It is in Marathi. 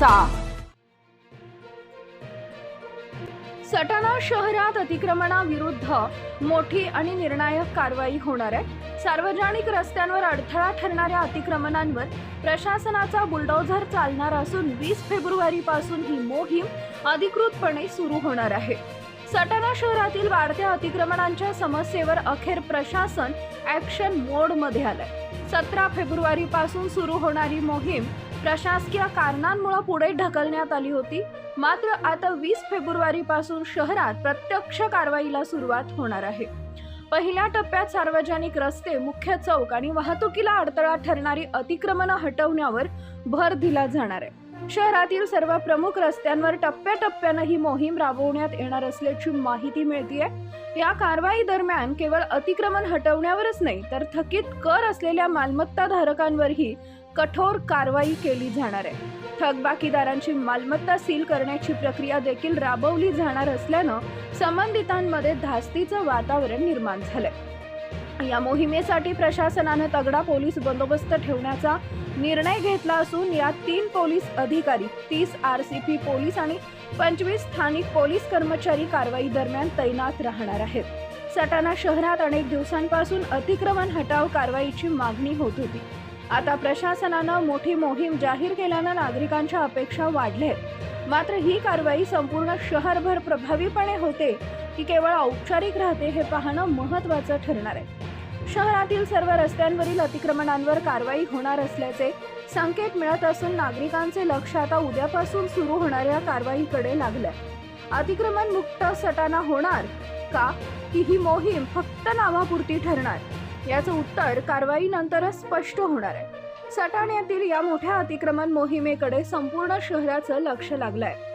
करायचा सटाणा शहरात अतिक्रमणाविरुद्ध मोठी आणि निर्णायक कारवाई होणार आहे. सार्वजनिक रस्त्यांवर अडथळा ठरणाऱ्या अतिक्रमणांवर प्रशासनाचा बुलडोझर चालणार असून वीस फेब्रुवारी पासून ही मोहीम अधिकृतपणे सुरू होणार आहे. सटाणा शहरातील वाढत्या अतिक्रमणांच्या समस्येवर अखेर प्रशासन ऍक्शन मोडमध्ये आलंय. सतरा फेब्रुवारी पासून सुरू होणारी मोहीम प्रशासकीय कारणांमुळे पुढे ढकलण्यात आली होती. मात्र आता वीस फेब्रुवारी पासून शहरात प्रत्यक्ष कारवाईला सुरुवात होणार आहे. पहिल्या टप्प्यात सार्वजनिक रस्ते मुख्य चौक आणि वाहतुकीला अडथळा ठरणारी अतिक्रमणं हटवण्यावर भर दिला जाणार आहे. शहरातील सर्व प्रमुख रस्त्यांवर टप्प्याटप्प्यानं ही मोहीम राबवण्यात येणार असल्याची माहिती मिळतीये. या कारवाई दरम्यान केवळ अतिक्रमण हटवण्यावरच नाही तर थकीत कर असलेल्या मालमत्ता धारकांवरही कठोर कारवाई केली जाणार आहे. थकबाकीदारांची मालमत्ता सील करण्याची प्रक्रिया देखील राबवली जाणार असल्यानं संबंधितांमध्ये धास्तीचं वातावरण निर्माण झालंय. या मोहिमेसाठी प्रशासनानं तगडा पोलीस बंदोबस्त ठेवण्याचा निर्णय घेतला असून यात तीन पोलीस अधिकारी तीस आर सी पी पोलीस आणि पंचवीस स्थानिक पोलीस कर्मचारी कारवाई दरम्यान तैनात राहणार आहेत. सटाणा शहरात अनेक दिवसांपासून अतिक्रमण हटाव कारवाईची मागणी होत होती. आता प्रशासनानं मोठी मोहीम जाहीर केल्यानं नागरिकांच्या अपेक्षा वाढल्या. आहेत मात्र ही कारवाई संपूर्ण शहरभर प्रभावीपणे होते की केवळ औपचारिक राहते हे पाहणं महत्त्वाचं ठरणार आहे. शहरातील सर्व रस्त्यांवरील अतिक्रमणांवर कारवाई होणार असल्याचे संकेत मिळत असून नागरिकांचे लक्ष आता उद्यापासून सुरू होणाऱ्या कारवाईकडे लागलंय. अतिक्रमण मुक्त सटाणा होणार का? की ही मोहीम फक्त नावापुरती ठरणार? याचं उत्तर कारवाईनंतरच स्पष्ट होणार आहे. सटाण्यातील या मोठ्या अतिक्रमण मोहिमेकडे संपूर्ण शहराचं लक्ष लागलं आहे